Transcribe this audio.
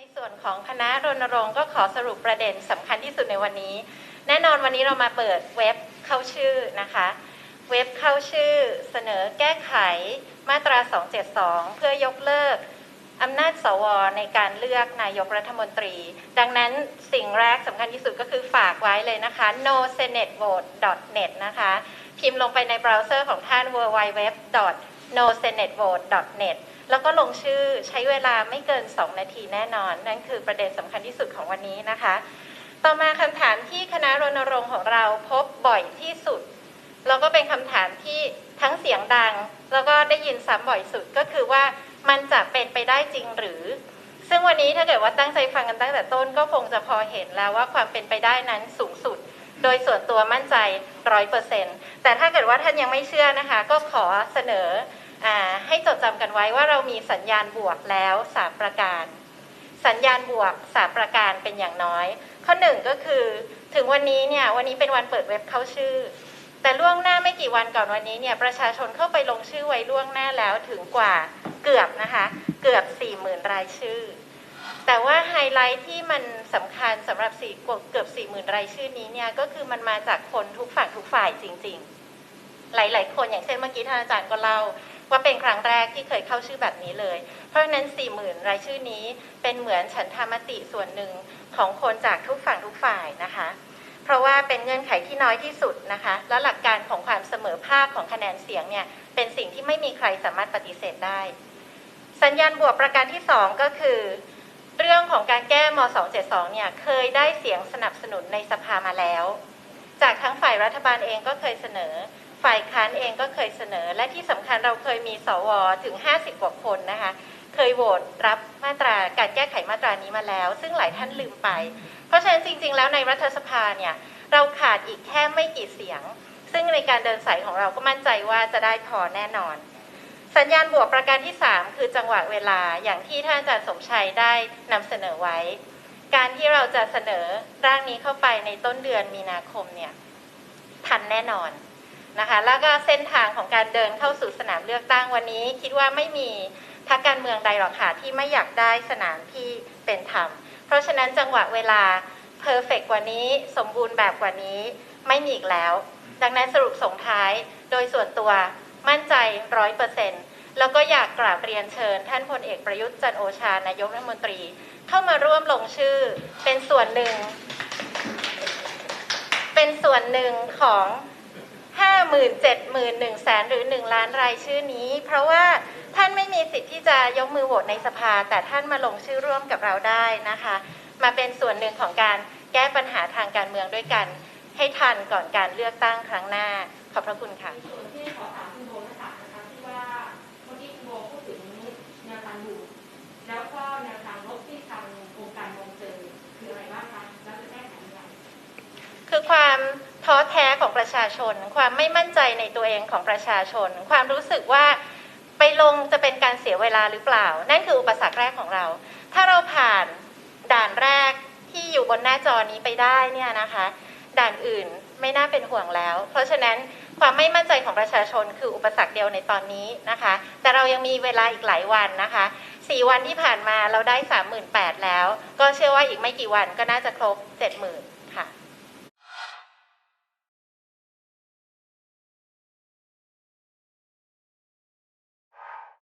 ในส่วนของคณะรณรงค์ก็ขอสรุปประเด็นสำคัญที่สุดในวันนี้ แน่นอนวันนี้เรามาเปิดเว็บเข้าชื่อนะคะ เว็บเข้าชื่อเสนอแก้ไขมาตรา 272 เพื่อยกเลิกอำนาจสวในการเลือกนายกรัฐมนตรี ดังนั้นสิ่งแรกสำคัญที่สุดก็คือฝากไว้เลยนะคะ no senate vote net นะคะ พิมพ์ลงไปในเบราว์เซอร์ของท่าน www no senate vote net แล้วก็ลงชื่อใช้เวลาไม่เกิน 2 นาทีแน่นอน นั่นคือประเด็นสำคัญที่สุดของวันนี้นะคะ ต่อมาคำถามที่คณะรณรงค์ของเราพบบ่อยที่สุด แล้วก็เป็นคำถามที่ทั้งเสียงดัง แล้วก็ได้ยินซ้ำบ่อยสุดก็คือว่ามันจะเป็นไปได้จริงหรือ ซึ่งวันนี้ถ้าเกิดว่าตั้งใจฟังกันตั้งแต่ต้นก็คงจะพอเห็นแล้วว่าความเป็นไปได้นั้นสูงสุด โดยส่วนตัวมั่นใจร้อยเปอร์เซ็นต์แต่ถ้าเกิดว่าท่านยังไม่เชื่อนะคะ ก็ขอเสนอ ให้จดจำกันไว้ว่าเรามีสัญญาณบวกแล้วสามประการ สัญญาณบวกสามประการเป็นอย่างน้อย ข้อหนึ่งก็คือ ถึงวันนี้เนี่ยวันนี้เป็นวันเปิดเว็บเข้าชื่อ แต่ล่วงหน้าไม่กี่วันก่อนวันนี้เนี่ยประชาชนเข้าไปลงชื่อไว้ล่วงหน้าแล้วถึงกว่าเกือบนะคะเกือบ 40,000 รายชื่อ แต่ว่าไฮไลท์ที่มันสำคัญสำหรับสี่เกือบ 40,000 รายชื่อนี้เนี่ยก็คือมันมาจากคนทุกฝั่งทุกฝ่ายจริง ๆ หลาย ๆ คนอย่างเช่นเมื่อกี้ท่านอาจารย์ก็เล่า ว่าเป็นครั้งแรกที่เคยเข้าชื่อแบบนี้เลย เพราะฉะนั้น 40,000 รายชื่อนี้เป็นเหมือนฉันทามติส่วนหนึ่งของคนจากทุกฝั่งทุกฝ่ายนะคะ เพราะว่าเป็นเงื่อนไขที่น้อยที่สุดนะคะ และหลักการของความเสมอภาคของคะแนนเสียงเนี่ยเป็นสิ่งที่ไม่มีใครสามารถปฏิเสธได้ สัญญาณบวกประการที่ 2 ก็คือ เรื่องของการแก้ม 272 เนี่ยเคยได้เสียงสนับสนุนในสภามาแล้ว จากทั้งฝ่ายรัฐบาลเองก็เคยเสนอ ฝ่ายค้านเองก็เคยเสนอ และที่สำคัญเราเคยมีสวถึง 50 กว่าคนนะคะ เคยโหวตรับมาตราการแก้ไขมาตรานี้มาแล้ว ซึ่งหลายท่านลืมไป เพราะฉะนั้นจริง ๆ แล้วในรัฐสภาเนี่ยเราขาดอีกแค่ไม่กี่เสียง ซึ่งในการเดินสายของเราก็มั่นใจว่าจะได้พอแน่นอน สัญญาณบวกประการที่ 3 คือจังหวะเวลาอย่างที่ท่านอาจารย์สมชัยได้นำเสนอไว้ การที่เราจะเสนอร่างนี้เข้าไปในต้นเดือนมีนาคมเนี่ยทันแน่นอน นะคะ แล้วก็เส้นทางของการเดินเข้าสู่สนามเลือกตั้งวันนี้ คิดว่าไม่มีพรรคการเมืองใดหรอกค่ะที่ไม่อยากได้สนามที่เป็นธรรม เพราะฉะนั้นจังหวะเวลาเพอร์เฟกกว่านี้สมบูรณ์แบบกว่านี้ไม่มีอีกแล้ว ดังนั้นสรุปส่งท้ายโดยส่วนตัวมั่นใจร้อยเปอร์เซ็นต์แล้วก็อยากกราบเรียนเชิญ ท่านพลเอกประยุทธ์จันโอชานายกรัฐมนตรี เข้ามาร่วมลงชื่อเป็นส่วนหนึ่ง เป็นส่วนหนึ่งของ 5 0 0 0 0 7 1 0 0 0แสนหรือ1ล้านรายชื่อนี้ เพราะว่าท่านไม่มีสิทธิ์ที่จะยกมือโหวตในสภา แต่ท่านมาลงชื่อร่วมกับเราได้นะคะ มาเป็นส่วนหนึ่งของการแก้ปัญหาทางการเมืองด้วยกัน ให้ทันก่อนการเลือกตั้งครั้งหน้า ขอบพระคุณค่ะขอถามคุณโบนะคะนะคะที่ว่าเมื่อกี้คุณโบพูดถึงแนวทางดูดแล้วก็แนวทางลบที่ทางองค์การมองเจอคืออะไรบ้างคะแล้วจะแก้ไขย่างไรคือความ ท้อแท้ของประชาชน ความไม่มั่นใจในตัวเองของประชาชน ความรู้สึกว่าไปลงจะเป็นการเสียเวลาหรือเปล่า นั่นคืออุปสรรคแรกของเรา ถ้าเราผ่านด่านแรกที่อยู่บนหน้าจอนี้ไปได้เนี่ยนะคะ ด่านอื่นไม่น่าเป็นห่วงแล้ว เพราะฉะนั้นความไม่มั่นใจของประชาชนคืออุปสรรคเดียวในตอนนี้นะคะ แต่เรายังมีเวลาอีกหลายวันนะคะสี่วันที่ผ่านมาเราได้ 38,000 แล้ว ก็เชื่อว่าอีกไม่กี่วันก็น่าจะครบ 70,000